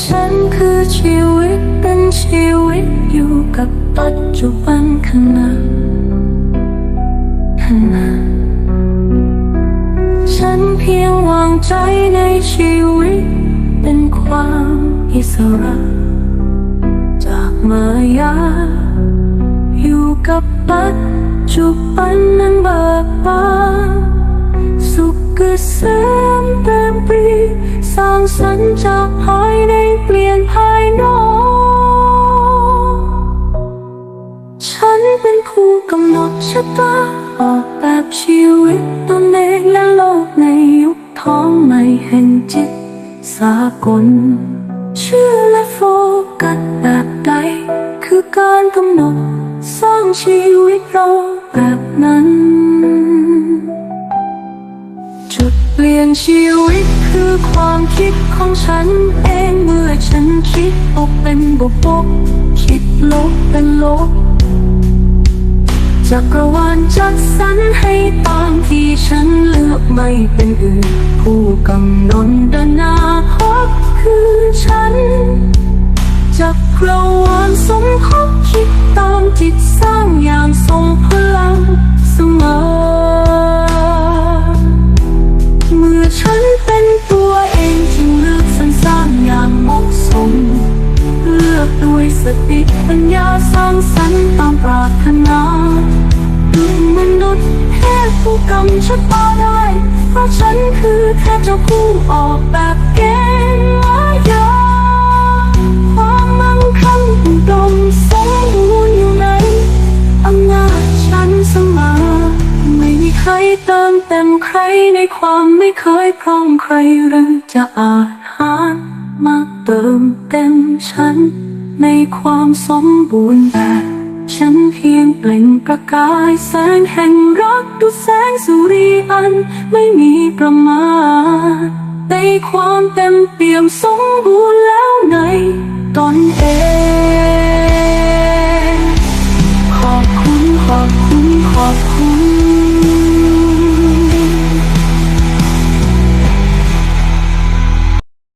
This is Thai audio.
ฉันคือชีวิตเป็นชีวิตอยู่กับปัจจุบันขณะขณะฉันเพียงวางใจในชีวิต เป็นความอิสระ จากมายา อยู่กับปัจจุบันนั้นเบิกบาน เป็นผู้กำหนดชะตาออกแบบชีวิตตนเองและโลกในยุคท้องใหม่แห่งจิตสากล เชื่อและโฟกัสแบบใด คือการกำหนดสร้างชีวิตเราแบบนั้น จุดเปลี่ยนชีวิตคือความคิดของฉันเองเมื่อฉันคิดบวกเป็นบวกบวกคิดลบเป็นลบ จักรวาลจัดสรรให้ตามที่ฉันเลือกไม่เป็นอื่น ผู้กำหนดอนาคตคือฉันจักรวาลสมคบคิดตามจิตสร้างอย่างทรงพลังเสมอเมื่อฉันเป็นตัวเองจึงเลือกสรรสร้างอย่างเหมาะสม เลือกด้วยสติปัญญาสร้างสรร ผู้กำชะตาได้ เพราะฉันคือแค่เจ้าผู้ออกแบบเกณฑ์มายาความมั่งคั่งอุดมสมบูรณ์อยู่ในอำนาจฉันเสมอไม่มีใครเติมเต็มใครในความไม่เคยพร้อมใครหรือจะอาหารมาเติมเต็มฉันในความสมบูรณ์แบบ ฉันเพียงเปล่งประกายแสงแห่งรักดุจแสงสุริอันไม่มีประมาณในความเต็มเปี่ยมสมบูรณ์แล้วในตนเอน